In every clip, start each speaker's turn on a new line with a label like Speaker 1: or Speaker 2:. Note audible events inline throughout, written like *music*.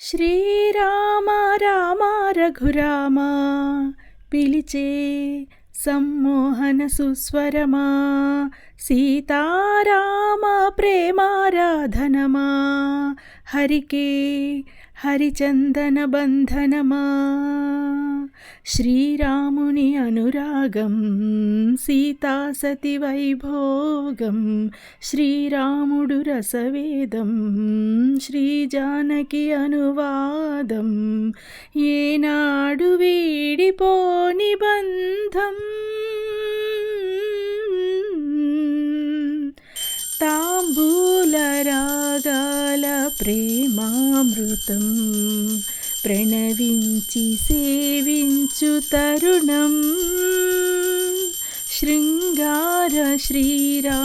Speaker 1: శ్రీరామ రామ రఘురామ పిలిచే సమ్మోహన సుస్వరమా సీతారామ ప్రేమారాధనమా హరికే హరిచందన బంధనమా. శ్రీరాముని అనురాగం సీతాసతి వైభోగం శ్రీరాముడు రసవేదం శ్రీజానకి అనువాదం. ఏనాడు వీడిపోని బంధం తాంబూల రాగాల ప్రేమామృతం. ప్రణవించి సేవించు తరుణం. శృంగార శ్రీరామచంద్రోదయం.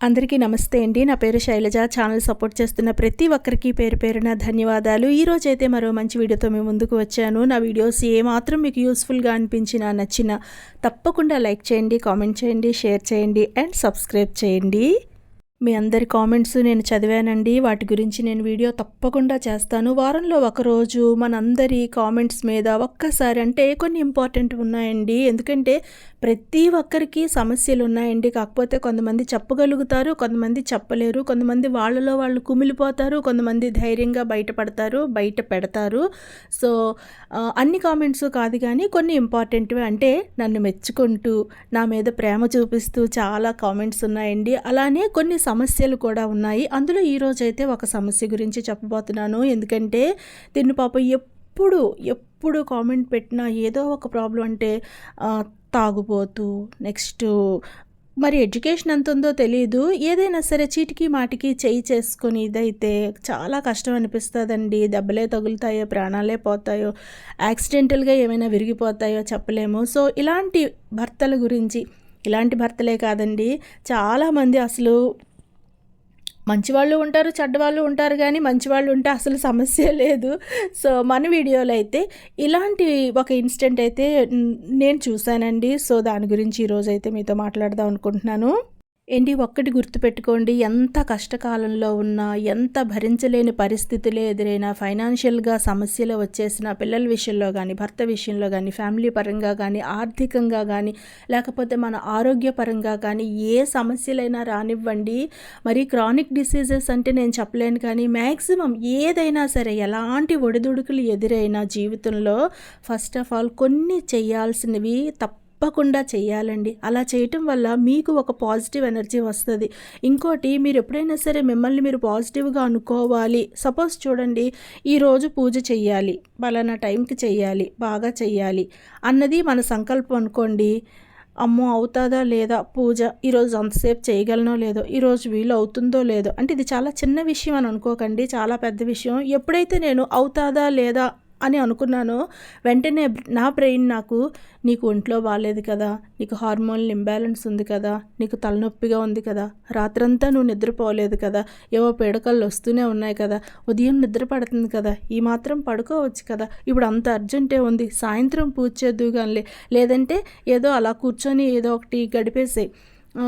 Speaker 1: అందరికీ నమస్తే అండి. నా పేరు శైలజ. ఛానల్ సపోర్ట్ చేస్తున్న ప్రతి ఒక్కరికి పేరు పేరున ధన్యవాదాలు. ఈరోజైతే అయితే మరో మంచి వీడియోతో మేము ముందుకు వచ్చాను. నా వీడియోస్ ఏమాత్రం మీకు యూస్ఫుల్గా అనిపించినా నచ్చినా తప్పకుండా లైక్ చేయండి కామెంట్ చేయండి షేర్ చేయండి అండ్ సబ్స్క్రైబ్ చేయండి. మీ అందరి కామెంట్స్ నేను చదివానండి. వాటి గురించి నేను వీడియో తప్పకుండా చేస్తాను. వారంలో ఒకరోజు మనందరి కామెంట్స్ మీద ఒక్కసారి అంటే కొన్ని ఇంపార్టెంట్ ఉన్నాయండి. ఎందుకంటే ప్రతి ఒక్కరికి సమస్యలు ఉన్నాయండి. కాకపోతే కొంతమంది చెప్పగలుగుతారు కొంతమంది చెప్పలేరు కొంతమంది వాళ్ళలో వాళ్ళు కుమిలిపోతారు కొంతమంది ధైర్యంగా బయటపడతారు బయట పెడతారు. సో అన్ని కామెంట్స్ కాదు కానీ కొన్ని ఇంపార్టెంట్వి అంటే నన్ను మెచ్చుకుంటూ నా మీద ప్రేమ చూపిస్తూ చాలా కామెంట్స్ ఉన్నాయండి. అలానే కొన్ని సమస్యలు కూడా ఉన్నాయి. అందులో ఈరోజు అయితే ఒక సమస్య గురించి చెప్పబోతున్నాను. ఎందుకంటే దీన్ని పాప ఎప్పుడు ఎప్పుడు కామెంట్ పెట్టినా ఏదో ఒక ప్రాబ్లం అంటే ఆ, తాగుబోతూ నెక్స్ట్ మరి ఎడ్యుకేషన్ ఎంత ఉందో తెలియదు ఏదైనా సరే చీటికి మాటికి చేయి చేసుకొని ఇదైతే చాలా కష్టం అనిపిస్తుందండి. దెబ్బలే తగులుతాయో ప్రాణాలే పోతాయో యాక్సిడెంటల్గా ఏమైనా విరిగిపోతాయో చెప్పలేము. సో ఇలాంటి భర్తల గురించి ఇలాంటి భర్తలే కాదండి. చాలామంది అసలు మంచివాళ్ళు ఉంటారు చెడ్డవాళ్ళు ఉంటారు కానీ మంచివాళ్ళు ఉంటే అసలు సమస్య *laughs* లేదు. సో మన వీడియోలో అయితే ఇలాంటి ఒక ఇన్సిడెంట్ అయితే నేను చూశానండి. సో దాని గురించి ఈరోజు అయితే మీతో మాట్లాడదాం అనుకుంటున్నాను. ఏంటి ఒక్కటి గుర్తుపెట్టుకోండి ఎంత కష్టకాలంలో ఉన్నా ఎంత భరించలేని పరిస్థితులే ఎదురైనా ఫైనాన్షియల్గా సమస్యలు వచ్చేసిన పిల్లల విషయంలో కానీ భర్త విషయంలో కానీ ఫ్యామిలీ పరంగా కానీ ఆర్థికంగా కానీ లేకపోతే మన ఆరోగ్యపరంగా కానీ ఏ సమస్యలైనా రానివ్వండి. మరి క్రానిక్ డిసీజెస్ అంటే నేను చెప్పలేను కానీ మ్యాక్సిమం ఏదైనా సరే ఎలాంటి ఒడిదుడుకులు ఎదురైనా జీవితంలో ఫస్ట్ ఆఫ్ ఆల్ కొన్ని చేయాల్సినవి తప్పకుండా చేయాలండి. అలా చేయటం వల్ల మీకు ఒక పాజిటివ్ ఎనర్జీ వస్తుంది. ఇంకోటి మీరు ఎప్పుడైనా సరే మిమ్మల్ని మీరు పాజిటివ్గా అనుకోవాలి. సపోజ్ చూడండి ఈరోజు పూజ చెయ్యాలి పలానా టైంకి చెయ్యాలి బాగా చెయ్యాలి అన్నది మన సంకల్పం అనుకోండి. అమ్మో అవుతుందా లేదా? పూజ ఈరోజు అంతసేపు చేయగలనో లేదో? ఈరోజు వీలు అవుతుందో లేదో? అంటే ఇది చాలా చిన్న విషయం అని అనుకోకండి. చాలా పెద్ద విషయం. ఎప్పుడైతే నేను అవుతాదా లేదా అని అనుకున్నానో వెంటనే నా బ్రెయిన్ నాకు నీకు ఒంట్లో బాగాలేదు కదా నీకు హార్మోన్లు ఇంబ్యాలెన్స్ ఉంది కదా నీకు తలనొప్పిగా ఉంది కదా రాత్రంతా నువ్వు నిద్రపోలేదు కదా ఏవో పీడకలు వస్తూనే ఉన్నాయి కదా ఉదయం నిద్ర పడుతుంది కదా ఈ మాత్రం పడుకోవచ్చు కదా ఇప్పుడు అంత అర్జెంటే ఉంది సాయంత్రం పూజ చేద్దు కానీ లేదంటే ఏదో అలా కూర్చొని ఏదో ఒకటి గడిపేసేయి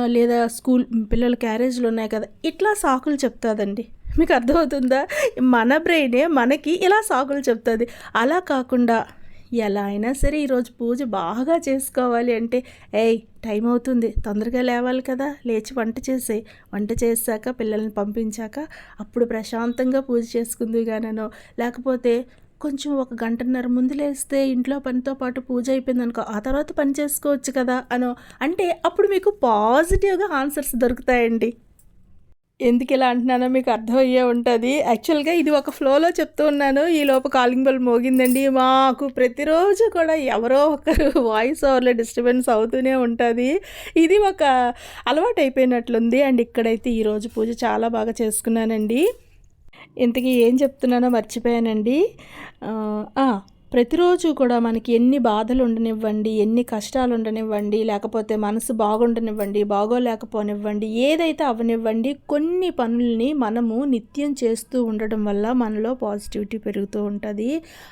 Speaker 1: లేదా స్కూల్ పిల్లల క్యారేజ్లు ఉన్నాయి కదా ఇట్లా సాకులు చెప్తాదండి. మీకు అర్థమవుతుందా? మన బ్రెయినే మనకి ఇలా సాకులు చెప్తుంది. అలా కాకుండా ఎలా అయినా సరే ఈరోజు పూజ బాగా చేసుకోవాలి అంటే ఏయ్ టైం అవుతుంది. తొందరగా లేవాలి కదా. లేచి వంట చేసేయి వంట చేశాక పిల్లల్ని పంపించాక అప్పుడు ప్రశాంతంగా పూజ చేసుకుంది గానో లేకపోతే కొంచెం ఒక గంటన్నర ముందు లేస్తే ఇంట్లో పనితో పాటు పూజ అయిపోయింది అనుకో ఆ తర్వాత పని చేసుకోవచ్చు కదా అనో అంటే అప్పుడు మీకు పాజిటివ్గా ఆన్సర్స్ దొరుకుతాయండి. ఎందుకు ఇలా అంటున్నానో మీకు అర్థమయ్యే ఉంటుంది. యాక్చువల్గా ఇది ఒక ఫ్లోలో చెప్తూ ఉన్నాను. ఈ లోపు కాలింగ్ బెల్ మోగిందండి. మాకు ప్రతిరోజు కూడా ఎవరో ఒకరు వాయిస్ ఓవర్లో డిస్టర్బెన్స్ అవుతూనే ఉంటుంది. ఇది ఒక అలవాటు అయిపోయినట్లుంది. అండ్ ఇక్కడైతే ఈరోజు పూజ చాలా బాగా చేసుకున్నానండి. ఇంతకీ ఏం చెప్తున్నానో మర్చిపోయానండి. ప్రతిరోజు కూడా మనకి ఎన్ని బాధలు ఉండనివ్వండి ఎన్ని కష్టాలు ఉండనివ్వండి లేకపోతే మనసు బాగుండనివ్వండి బాగోలేకపోనివ్వండి ఏదైతే అవనివ్వండి కొన్ని పనుల్ని మనము నిత్యం చేస్తూ ఉండడం వల్ల మనలో పాజిటివిటీ పెరుగుతూ ఉంటుంది.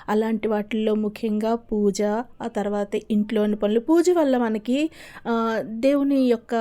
Speaker 1: అలాంటి వాటిల్లో ముఖ్యంగా పూజ ఆ తర్వాత ఇంట్లోని పనులు. పూజ వల్ల మనకి దేవుని యొక్క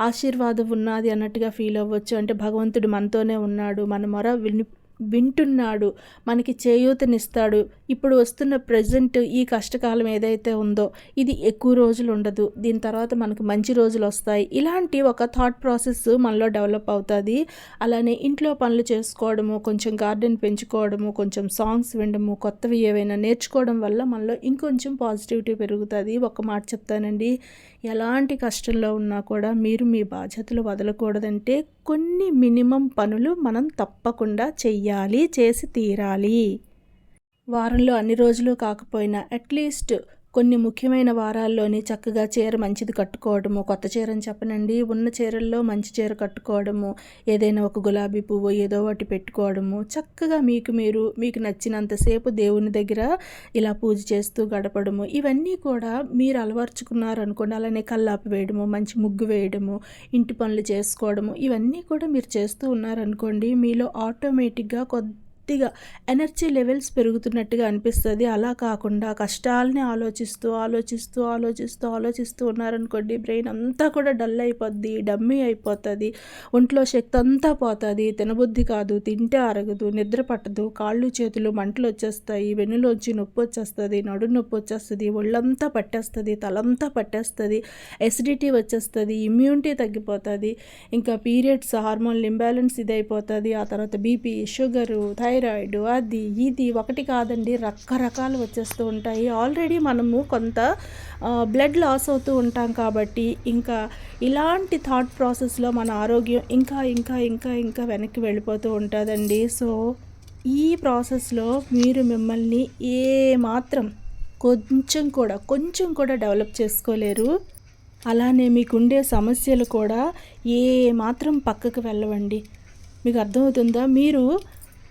Speaker 1: ఆశీర్వాదం ఉన్నది అన్నట్టుగా ఫీల్ అవ్వచ్చు. అంటే భగవంతుడు మనతోనే ఉన్నాడు మన మొర విని వింటున్నాడు మనకి చేయూతనిస్తాడు. ఇప్పుడు వస్తున్న ప్రజెంట్ ఈ కష్టకాలం ఏదైతే ఉందో ఇది ఎక్కువ రోజులు ఉండదు. దీని తర్వాత మనకు మంచి రోజులు వస్తాయి. ఇలాంటి ఒక థాట్ ప్రాసెస్ మనలో డెవలప్ అవుతుంది. అలానే ఇంట్లో పనులు చేసుకోవడము కొంచెం గార్డెన్ పెంచుకోవడము కొంచెం సాంగ్స్ వినడము కొత్తవి ఏవైనా నేర్చుకోవడం వల్ల మనలో ఇంకొంచెం పాజిటివిటీ పెరుగుతుంది. ఒక మాట చెప్తానండి. ఎలాంటి కష్టంలో ఉన్నా కూడా మీరు మీ బాధ్యతలు వదలకూడదంటే కొన్ని మినిమం పనులు మనం తప్పకుండా చెయ్యాలి చేసి తీరాలి. వారంలో అన్ని రోజులు కాకపోయినా అట్లీస్ట్ కొన్ని ముఖ్యమైన వారాల్లోనే చక్కగా చీర మంచిది కట్టుకోవడము కొత్త చీరని చెప్పనండి. ఉన్న చీరల్లో మంచి చీర కట్టుకోవడము ఏదైనా ఒక గులాబీ పువ్వు ఏదో ఒకటి పెట్టుకోవడము చక్కగా మీకు మీరు మీకు నచ్చినంతసేపు దేవుని దగ్గర ఇలా పూజ చేస్తూ గడపడము ఇవన్నీ కూడా మీరు అలవర్చుకున్నారు అనుకోండి అలానే కల్లాపి వేయడము మంచి ముగ్గు వేయడము ఇంటి పనులు చేసుకోవడము ఇవన్నీ కూడా మీరు చేస్తూ ఉన్నారనుకోండి. మీలో ఆటోమేటిక్గా కొద్ది పూర్తిగా ఎనర్జీ లెవెల్స్ పెరుగుతున్నట్టుగా అనిపిస్తుంది. అలా కాకుండా కష్టాలని ఆలోచిస్తూ ఆలోచిస్తూ ఆలోచిస్తూ ఆలోచిస్తూ ఉన్నారనుకోండి బ్రెయిన్ అంతా కూడా డల్ అయిపోద్ది డమ్మీ అయిపోతుంది. ఒంట్లో శక్తి అంతా పోతుంది. తినబుద్ధి కాదు తింటే అరగదు నిద్ర పట్టదు కాళ్ళు చేతులు మంటలు వచ్చేస్తాయి వెన్నులోంచి నొప్పి వచ్చేస్తుంది నడు నొప్పి వచ్చేస్తుంది ఒళ్ళంతా పట్టేస్తుంది తలంతా పట్టేస్తుంది ఎసిడిటీ వచ్చేస్తుంది ఇమ్యూనిటీ తగ్గిపోతుంది. ఇంకా పీరియడ్స్ హార్మోన్ ఇంబ్యాలెన్స్ ఇదైపోతుంది. ఆ తర్వాత బీపీ షుగరు థైరాయిడ్ థైరాయిడ్ అది ఇది ఒకటి కాదండి. రకరకాలు వచ్చేస్తూ ఉంటాయి. ఆల్రెడీ మనము కొంత బ్లడ్ లాస్ అవుతూ ఉంటాం కాబట్టి ఇంకా ఇలాంటి థాట్ ప్రాసెస్లో మన ఆరోగ్యం ఇంకా ఇంకా ఇంకా ఇంకా వెనక్కి వెళ్ళిపోతూ ఉంటుందండి. సో ఈ ప్రాసెస్లో మీరు మిమ్మల్ని ఏ మాత్రం కొంచెం కూడా కొంచెం కూడా డెవలప్ చేసుకోలేరు. అలానే మీకుండే సమస్యలు కూడా ఏ మాత్రం పక్కకు వెళ్ళవండి. మీకు అర్థమవుతుందా? మీరు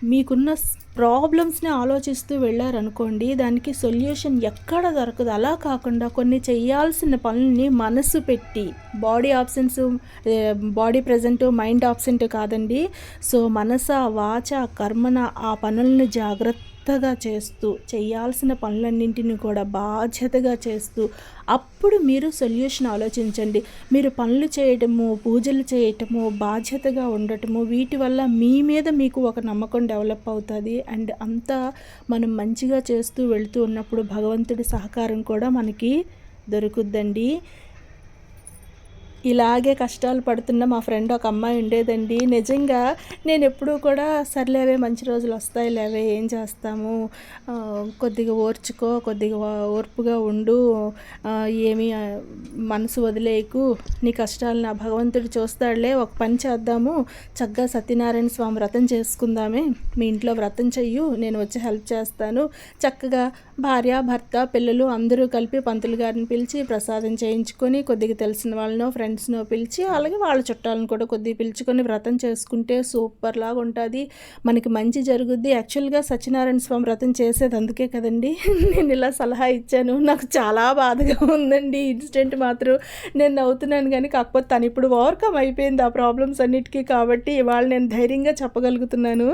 Speaker 1: మీకున్న ప్రాబ్లమ్స్ని ఆలోచిస్తూ వెళ్ళారనుకోండి దానికి సొల్యూషన్ ఎక్కడ దొరకదు. అలా కాకుండా కొన్ని చేయాల్సిన పనుల్ని మనసు పెట్టి body absent body present mind absent కాదండి. సో మనస వాచ కర్మన ఆ పనులను జాగ్రత్త శ్రద్ధగా చేస్తూ చేయాల్సిన పనులన్నింటినీ కూడా బాధ్యతగా చేస్తూ అప్పుడు మీరు సొల్యూషన్ ఆలోచించండి. మీరు పనులు చేయటము పూజలు చేయటము బాధ్యతగా ఉండటము వీటి వల్ల మీ మీద మీకు ఒక నమ్మకం డెవలప్ అవుతుంది. అండ్ అంతా మనం మంచిగా చేస్తూ వెళుతూ ఉన్నప్పుడు భగవంతుడి సహకారం కూడా మనకి దొరుకుద్దండి. ఇలాగే కష్టాలు పడుతున్న మా ఫ్రెండ్ ఒక అమ్మాయి ఉండేదండి. నిజంగా నేను ఎప్పుడూ కూడా సర్లేవే మంచి రోజులు వస్తాయి లేవే ఏం చేస్తాము? కొద్దిగా ఓర్చుకో కొద్దిగా ఓర్పుగా ఉండు. ఏమి మనసు వదిలేయకు నీ కష్టాలు నా భగవంతుడు చూస్తాడులే ఒక పని చేద్దాము. చక్కగా సత్యనారాయణ స్వామి వ్రతం చేసుకుందామే. మీ ఇంట్లో వ్రతం చెయ్యు నేను వచ్చి హెల్ప్ చేస్తాను. చక్కగా భార్య భర్త పిల్లలు అందరూ కలిపి పంతులు గారిని పిలిచి ప్రసాదం చేయించుకొని కొద్దిగా తెలిసిన వాళ్ళనో ఫ్రెండ్స్నో పిలిచి అలాగే వాళ్ళ చుట్టాలను కూడా కొద్దిగా పిలుచుకొని వ్రతం చేసుకుంటే సూపర్ లాగా ఉంటుంది. మనకి మంచి జరుగుద్ది. యాక్చువల్గా సత్యనారాయణ స్వామి వ్రతం చేసేది అందుకే కదండి. *laughs* నేను ఇలా సలహా ఇచ్చాను. నాకు చాలా బాధగా ఉందండి. ఇన్సిడెంట్ మాత్రం నేను నవ్వుతున్నాను కానీ కాకపోతే తను ఇప్పుడు ఓవర్కమ్ అయిపోయింది ఆ ప్రాబ్లమ్స్ అన్నిటికీ కాబట్టి ఇవాళ నేను ధైర్యంగా చెప్పగలుగుతున్నాను.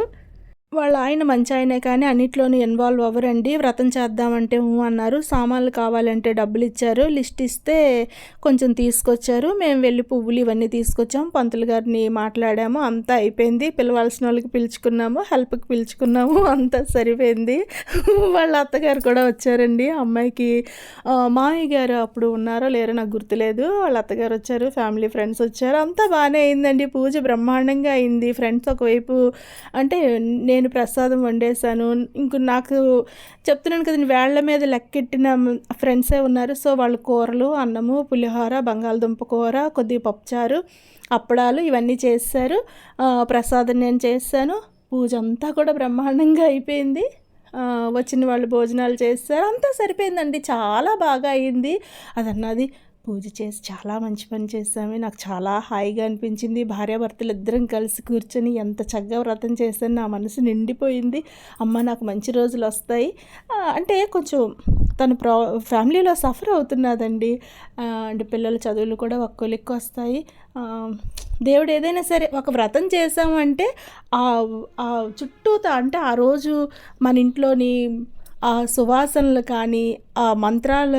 Speaker 1: వాళ్ళ ఆయన మంచి ఆయనే కానీ అన్నిట్లోనూ ఇన్వాల్వ్ అవ్వరండి. వ్రతం చేద్దామంటే అన్నారు. సామాన్లు కావాలంటే డబ్బులు ఇచ్చారు. లిస్ట్ ఇస్తే కొంచెం తీసుకొచ్చారు. మేము వెళ్ళి పువ్వులు ఇవన్నీ తీసుకొచ్చాము. పంతులు గారిని మాట్లాడాము. అంతా అయిపోయింది. పిలవాల్సిన వాళ్ళకి పిలుచుకున్నాము. హెల్ప్కి పిలుచుకున్నాము. అంతా సరిపోయింది. వాళ్ళ అత్తగారు కూడా వచ్చారండి. అమ్మాయికి మామయ్య గారు అప్పుడు ఉన్నారో లేరో నాకు గుర్తులేదు. వాళ్ళ అత్తగారు వచ్చారు. ఫ్యామిలీ ఫ్రెండ్స్ వచ్చారు. అంతా బాగానే అయిందండి. పూజ బ్రహ్మాండంగా అయింది. ఫ్రెండ్స్ ఒకవైపు అంటే నేను నేను ప్రసాదం వండేసాను ఇంక నాకు చెప్తున్నాను కదండి వేళ్ళ మీద లెక్కెట్టిన ఫ్రెండ్సే ఉన్నారు. సో వాళ్ళు కూరలు అన్నము పులిహోర బంగాళదుంప కూర కొద్దిగా పప్పుచారు అప్పడాలు ఇవన్నీ చేశారు. ప్రసాదం నేను చేశాను. పూజ అంతా కూడా బ్రహ్మాండంగా అయిపోయింది. వచ్చిన వాళ్ళు భోజనాలు చేస్తారు అంతా సరిపోయిందండి. చాలా బాగా అయింది. అదన్నది పూజ చేసి చాలా మంచి పని చేసాము నాకు చాలా హాయిగా అనిపించింది. భార్యాభర్తలు ఇద్దరం కలిసి కూర్చొని ఎంత చక్కగా వ్రతం చేశాను నా మనసు నిండిపోయింది. అమ్మ నాకు మంచి రోజులు వస్తాయి. అంటే కొంచెం తను ప్రా ఫ్యామిలీలో సఫర్ అవుతున్నదండి. అంటే పిల్లల చదువులు కూడా ఒక్కో లెక్క వస్తాయి. దేవుడు ఏదైనా సరే ఒక వ్రతం చేసామంటే ఆ ఆ చుట్టూతా అంటే ఆ రోజు మన ఇంట్లోని ఆ సువాసనలు కానీ ఆ మంత్రాల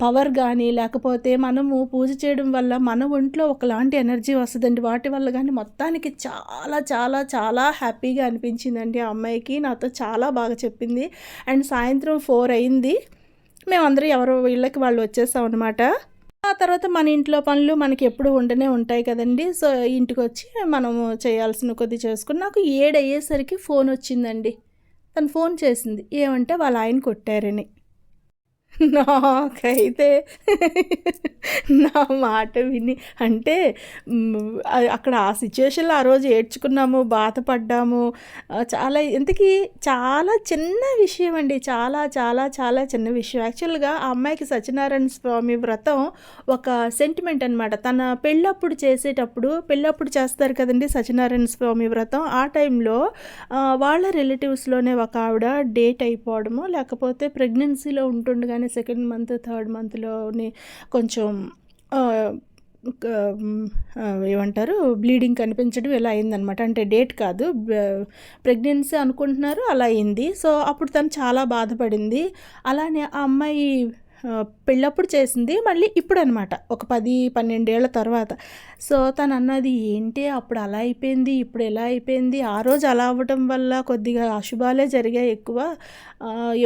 Speaker 1: పవర్ కానీ లేకపోతే మనము పూజ చేయడం వల్ల మన ఒంట్లో ఒకలాంటి ఎనర్జీ వస్తుందండి. వాటి వల్ల కానీ మొత్తానికి చాలా చాలా చాలా హ్యాపీగా అనిపించిందండి ఆ అమ్మాయికి. నాతో చాలా బాగా చెప్పింది. అండ్ సాయంత్రం ఫోర్ అయింది. మేమందరం ఎవరో వీళ్ళకి వాళ్ళు వచ్చేసాం అనమాట ఆ తర్వాత మన ఇంట్లో పనులు మనకి ఎప్పుడు ఉండనే ఉంటాయి కదండి. సో ఇంటికి వచ్చి మనము చేయాల్సిన కొద్ది చేసుకుని నాకు ఏడు అయ్యేసరికి ఫోన్ వచ్చిందండి. తను ఫోన్ చేసింది. ఏమంటే వాళ్ళ ఆయన కొట్టారని. *laughs* నాకైతే *laughs* నా మాట విని అంటే అక్కడ ఆ సిచ్యువేషన్లో ఆ రోజు ఏడ్చుకున్నాము బాధపడ్డాము చాలా ఇంతకీ చాలా చిన్న విషయం అండి చాలా చాలా చాలా చిన్న విషయం. యాక్చువల్గా ఆ అమ్మాయికి సత్యనారాయణ స్వామి వ్రతం ఒక సెంటిమెంట్ అనమాట తన పెళ్ళప్పుడు చేసేటప్పుడు పెళ్ళప్పుడు చేస్తారు కదండి సత్యనారాయణ స్వామి వ్రతం ఆ టైంలో వాళ్ళ రిలేటివ్స్లోనే ఒక ఆవిడ డేట్ అయిపోవడము లేకపోతే ప్రెగ్నెన్సీలో ఉంటుండగానే సెకండ్ మంత్ థర్డ్ మంత్లోని కొంచెం ఏమంటారు బ్లీడింగ్ కనిపించడం ఇలా అయిందనమాట అంటే డేట్ కాదు ప్రెగ్నెన్సీ అనుకుంటున్నారు అలా అయింది. సో అప్పుడు తను చాలా బాధపడింది. అలానే ఆ అమ్మాయి పెళ్ళప్పుడు చేసింది మళ్ళీ ఇప్పుడు అనమాట ఒక పది పన్నెండేళ్ళ తర్వాత. సో తను అన్నది ఏంటి? అప్పుడు అలా అయిపోయింది ఇప్పుడు ఎలా అయిపోయింది? ఆ రోజు అలా అవ్వటం వల్ల కొద్దిగా అశుభాలే జరిగాయి ఎక్కువ.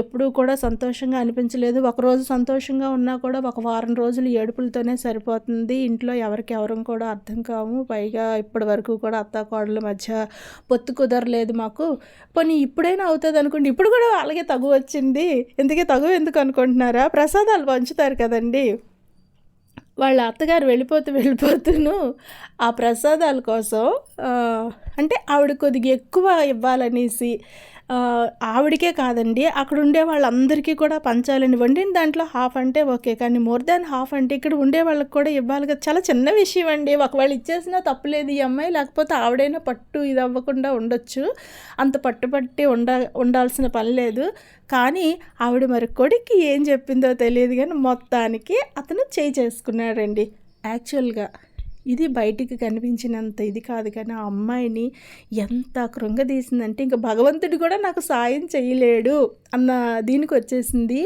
Speaker 1: ఎప్పుడూ కూడా సంతోషంగా అనిపించలేదు. ఒకరోజు సంతోషంగా ఉన్నా కూడా ఒక వారం రోజులు ఏడుపులతోనే సరిపోతుంది. ఇంట్లో ఎవరికి ఎవరం కూడా అర్థం కాము పైగా ఇప్పటి వరకు కూడా అత్త కోడల మధ్య పొత్తు కుదరలేదు మాకు. పోనీ ఇప్పుడైనా అవుతుంది అనుకోండి ఇప్పుడు కూడా అలాగే తగు వచ్చింది. ఎందుకే తగు? ఎందుకు అనుకుంటున్నారా? ప్రసాద్ ప్రసాదాలు పంచుతారు కదండి. వాళ్ళ అత్తగారు వెళ్ళిపోతూ వెళ్ళిపోతూను ఆ ప్రసాదాల కోసం అంటే ఆవిడ కొద్దిగా ఎక్కువ ఇవ్వాలనేసి ఆవిడకే కాదండి. అక్కడ ఉండే వాళ్ళందరికీ కూడా పంచాలని వండిన దాంట్లో హాఫ్ అంటే ఓకే. కానీ మోర్ దాన్ హాఫ్ అంటే ఇక్కడ ఉండే వాళ్ళకి కూడా ఇవ్వాలి కదా. చాలా చిన్న విషయం అండి. ఒకవేళ ఇచ్చేసినా తప్పులేదు ఈ అమ్మాయి. లేకపోతే ఆవిడైనా పట్టు ఇది అవ్వకుండా ఉండొచ్చు. అంత పట్టుపట్టి ఉండ ఉండాల్సిన పని లేదు. కానీ ఆవిడ మరి కొడుక్కి ఏం చెప్పిందో తెలియదు కానీ మొత్తానికి అతను చేయి చేసుకున్నాడండి. యాక్చువల్గా ఇది బయటికి కనిపించినంత ఇది కాదు కానీ ఆ అమ్మాయిని ఎంత కృంగదీసిందంటే ఇంకా భగవంతుడు కూడా నాకు సాయం చేయలేడు అన్న దీనికి వచ్చేసింది.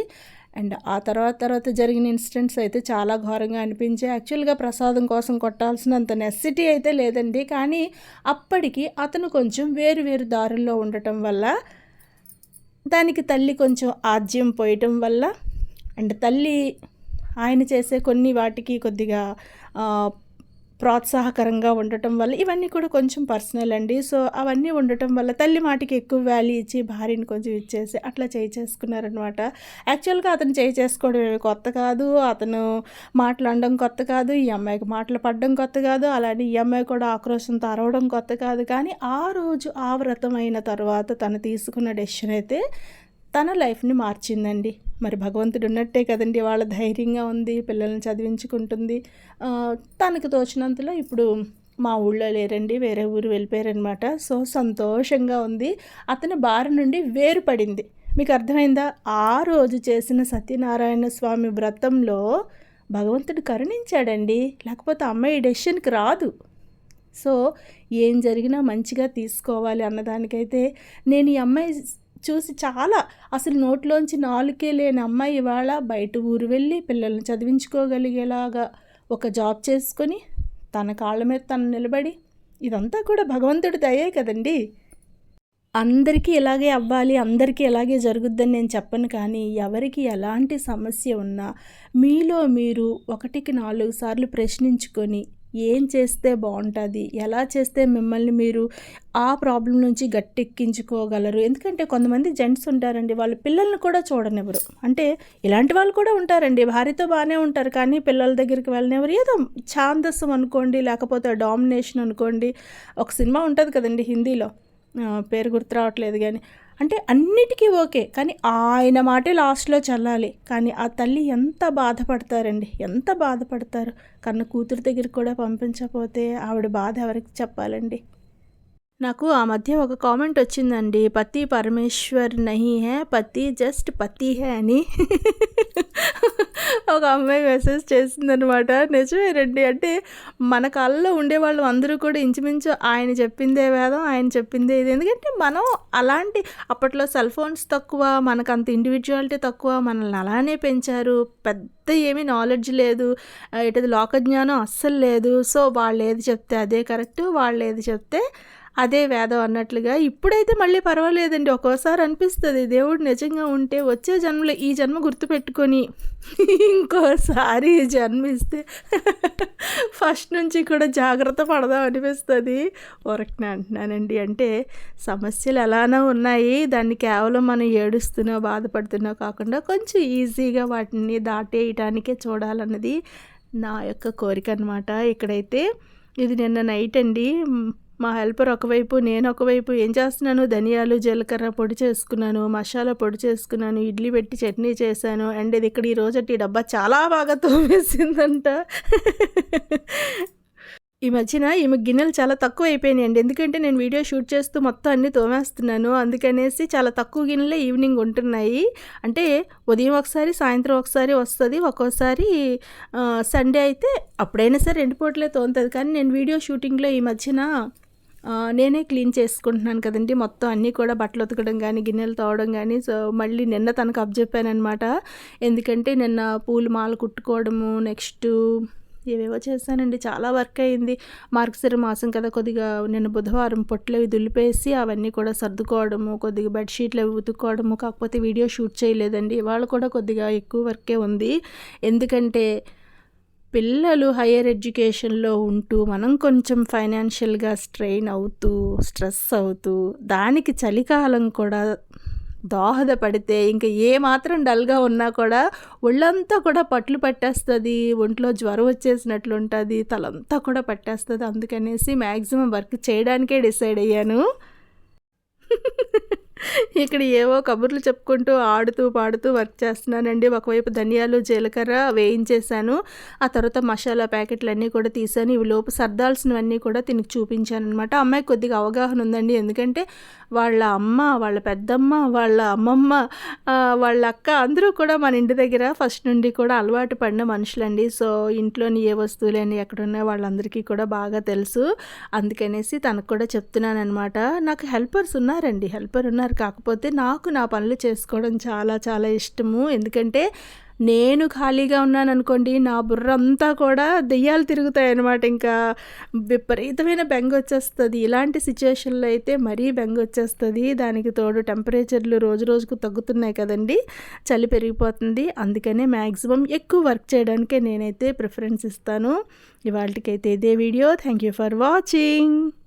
Speaker 1: అండ్ ఆ తర్వాత తర్వాత జరిగిన ఇన్సిడెంట్స్ అయితే చాలా ఘోరంగా అనిపించాయి. యాక్చువల్గా ప్రసాదం కోసం కొట్టాల్సినంత నెసిటీ అయితే లేదండి. కానీ అప్పటికి అతను కొంచెం వేరు వేరు దారుల్లో ఉండటం వల్ల దానికి తల్లి కొంచెం ఆజ్యం పోయటం వల్ల అండ్ తల్లి ఆయన చేసే కొన్ని వాటికి కొద్దిగా ప్రోత్సాహకరంగా ఉండటం వల్ల ఇవన్నీ కూడా కొంచెం పర్సనల్ అండి. సో అవన్నీ ఉండటం వల్ల తల్లి మాటికి ఎక్కువ వాల్యూ ఇచ్చి భార్యని కొంచెం ఇచ్చేసి అట్లా చేయి చేసుకున్నారనమాట. యాక్చువల్గా అతను చేయి చేసుకోవడం ఏమి కొత్త కాదు. అతను మాట్లాడడం కొత్త కాదు. ఈ అమ్మాయికి మాటలు పడడం కొత్త కాదు. అలానే ఈ అమ్మాయి కూడా ఆక్రోశంతో అరవడం కొత్త కాదు. కానీ ఆ రోజు ఆ వ్రతం అయిన తర్వాత తను తీసుకున్న డెసిషన్ అయితే తన లైఫ్ని మార్చిందండి. మరి భగవంతుడు ఉన్నట్టే కదండి వాళ్ళ ధైర్యంగా ఉంది పిల్లల్ని చదివించుకుంటుంది. తనకు తోచినంతలో ఇప్పుడు మా ఊళ్ళో లేరండి వేరే ఊరు వెళ్ళిపోయారనమాట సో సంతోషంగా ఉంది. అతని బారి నుండి వేరుపడింది. మీకు అర్థమైందా? ఆ రోజు చేసిన సత్యనారాయణ స్వామి వ్రతంలో భగవంతుడు కరుణించాడండి. లేకపోతే అమ్మాయి డెసిషన్కి రాదు. సో ఏం జరిగినా మంచిగా తీసుకోవాలి అన్నదానికైతే నేను ఈ అమ్మాయి చూసి చాలా అసలు నోట్లోంచి నాలుకే లేని అమ్మాయి ఇవాళ బయట ఊరు వెళ్ళి పిల్లల్ని చదివించుకోగలిగేలాగా ఒక జాబ్ చేసుకొని తన కాళ్ళ మీద తను నిలబడి ఇదంతా కూడా భగవంతుడి దయే కదండి. అందరికీ ఇలాగే అవ్వాలి అందరికీ ఇలాగే జరుగుద్దని నేను చెప్పను కానీ ఎవరికి ఎలాంటి సమస్య ఉన్నా మీలో మీరు ఒకటికి నాలుగు సార్లు ప్రశ్నించుకొని ఏం చేస్తే బాగుంటుంది? ఎలా చేస్తే మిమ్మల్ని మీరు ఆ ప్రాబ్లం నుంచి గట్టెక్కించుకోగలరు? ఎందుకంటే కొంతమంది జెంట్స్ ఉంటారండి వాళ్ళు పిల్లల్ని కూడా చూడనివ్వరు. అంటే ఇలాంటి వాళ్ళు కూడా ఉంటారండి. భార్యతో బాగానే ఉంటారు కానీ పిల్లల దగ్గరికి వెళ్ళనివ్వరు. ఏదో ఛాందస్సం అనుకోండి లేకపోతే డామినేషన్ అనుకోండి. ఒక సినిమా ఉంటుంది కదండి హిందీలో. పేరు గుర్తు రావట్లేదు కానీ అంటే అన్నిటికీ ఓకే కానీ ఆయన మాటే లాస్ట్లో చల్లాలి. కానీ ఆ తల్లి ఎంత బాధపడతారండి ఎంత బాధపడతారు. కన్న కూతురు దగ్గరికి కూడా పంపించకపోతే ఆవిడ బాధ ఎవరికి చెప్పాలండి? నాకు ఆ మధ్య ఒక కామెంట్ వచ్చిందండి. పతి పరమేశ్వర్ నహి హే పతి జస్ట్ పతి హే అని. ఒక అమ్మాయి మెసేజ్ చేసిందనమాట నిజమేనండి అంటే మన కాలంలో ఉండేవాళ్ళు అందరూ కూడా ఇంచుమించు ఆయన చెప్పిందే వేదం ఆయన చెప్పిందే ఇది. ఎందుకంటే మనం అలాంటి అప్పట్లో సెల్ ఫోన్స్ తక్కువ మనకు అంత ఇండివిజువాలిటీ తక్కువ మనల్ని అలానే పెంచారు. పెద్ద ఏమీ నాలెడ్జ్ లేదు. ఇటు లోక జ్ఞానం అస్సలు లేదు. సో వాళ్ళు ఏది చెప్తే అదే కరెక్ట్ వాళ్ళు ఏది చెప్తే అదే వేదం అన్నట్లుగా ఇప్పుడైతే మళ్ళీ పర్వాలేదండి. ఒక్కోసారి అనిపిస్తుంది దేవుడు నిజంగా ఉంటే వచ్చే జన్మలో ఈ జన్మ గుర్తుపెట్టుకొని ఇంకోసారి జన్మిస్తే ఫస్ట్ నుంచి కూడా జాగ్రత్త పడదాం అనిపిస్తుంది. ఒరకనే అంటున్నానండి. అంటే సమస్యలు ఎలానో ఉన్నాయి. దాన్ని కేవలం మనం ఏడుస్తున్నా బాధపడుతున్నా కాకుండా కొంచెం ఈజీగా వాటిని దాటేయటానికే చూడాలన్నది నా యొక్క కోరిక అనమాట ఇక్కడైతే ఇది నిన్న నైట్ అండి. మా హెల్పర్ ఒకవైపు నేను ఒకవైపు ఏం చేస్తున్నాను? ధనియాలు జీలకర్ర పొడి చేసుకున్నాను మసాలా పొడి చేసుకున్నాను ఇడ్లీ పెట్టి చట్నీ చేశాను. అండ్ ఇది ఇక్కడ ఈ రోజు డబ్బా చాలా బాగా తోమేసిందంట. ఈ మధ్యన ఈమె గిన్నెలు చాలా తక్కువ అయిపోయినాయండి ఎందుకంటే నేను వీడియో షూట్ చేస్తూ మొత్తం అన్నీ తోమేస్తున్నాను. అందుకనేసి చాలా తక్కువ గిన్నెలే ఈవినింగ్ ఉంటున్నాయి. అంటే ఉదయం ఒకసారి సాయంత్రం ఒకసారి వస్తుంది. ఒక్కోసారి సండే అయితే అప్పుడైనా సరే రెండు పూటలే తోముతుంది. కానీ నేను వీడియో షూటింగ్లో ఈ మధ్యన నేనే క్లీన్ చేసుకుంటున్నాను కదండి. మొత్తం అన్నీ కూడా బట్టలు ఉతకడం కానీ గిన్నెలు తోవడం కానీ సో మళ్ళీ నిన్న తనకు అప్పచెప్పానమాట ఎందుకంటే నిన్న పూలు మాల కుట్టుకోవడము నెక్స్ట్ ఏవేవో చేశానండి. చాలా వర్క్ అయింది. మార్గశిర మాసం కదా కొద్దిగా నేను బుధవారం పొట్లు అవి దులిపేసి అవన్నీ కూడా సర్దుకోవడము కొద్దిగా బెడ్షీట్లు అవి ఉతుక్కోవడము కాకపోతే వీడియో షూట్ చేయలేదండి. ఇవాళ కూడా కొద్దిగా ఎక్కువ వర్కే ఉంది. ఎందుకంటే పిల్లలు హయ్యర్ ఎడ్యుకేషన్లో ఉంటూ మనం కొంచెం ఫైనాన్షియల్గా స్ట్రెయిన్ అవుతూ స్ట్రెస్ అవుతూ దానికి చలికాలం కూడా దోహదపడితే ఇంకా ఏ మాత్రం డల్గా ఉన్నా కూడా ఒళ్ళంతా కూడా పట్లు పట్టేస్తుంది ఒంట్లో జ్వరం వచ్చేసినట్లు ఉంటుంది తలంతా కూడా పట్టేస్తుంది. అందుకనేసి మ్యాక్సిమం వర్క్ చేయడానికే డిసైడ్ అయ్యాను. ఇక్కడ ఏవో కబుర్లు చెప్పుకుంటూ ఆడుతూ పాడుతూ వర్క్ చేస్తున్నానండి. ఒకవైపు ధనియాలు జీలకర్ర వేయించేశాను. ఆ తర్వాత మసాలా ప్యాకెట్లు అన్నీ కూడా తీసాను ఇవి లోపు సర్దాల్సినవన్నీ కూడా తినికి చూపించాను అనమాట అమ్మాయి కొద్దిగా అవగాహన ఉందండి. ఎందుకంటే వాళ్ళ అమ్మ వాళ్ళ పెద్దమ్మ వాళ్ళ అమ్మమ్మ వాళ్ళ అక్క అందరూ కూడా మన ఇంటి దగ్గర ఫస్ట్ నుండి కూడా అలవాటు పడిన మనుషులండి. సో ఇంట్లోని ఏ వస్తువులని ఎక్కడున్నా వాళ్ళందరికీ కూడా బాగా తెలుసు. అందుకనేసి తనకు కూడా చెప్తున్నాను అనమాట నాకు హెల్పర్స్ ఉన్నారండి. హెల్పర్ ఉన్నారు ఉన్నారు. కాకపోతే నాకు నా పనులు చేసుకోవడం చాలా చాలా ఇష్టము. ఎందుకంటే నేను ఖాళీగా ఉన్నాను అనుకోండి నా బుర్ర అంతా కూడా దెయ్యాలు తిరుగుతాయి అనమాట ఇంకా విపరీతమైన బెంగ వచ్చేస్తుంది ఇలాంటి సిచ్యువేషన్లో అయితే మరీ బెంగ వచ్చేస్తుంది దానికి తోడు టెంపరేచర్లు రోజు రోజుకు తగ్గుతున్నాయి కదండి. చలి పెరిగిపోతుంది. అందుకనే మ్యాక్సిమం ఎక్కువ వర్క్ చేయడానికే నేనైతే ప్రిఫరెన్స్ ఇస్తాను. ఇవాళకైతే ఇదే video. Thank you for watching.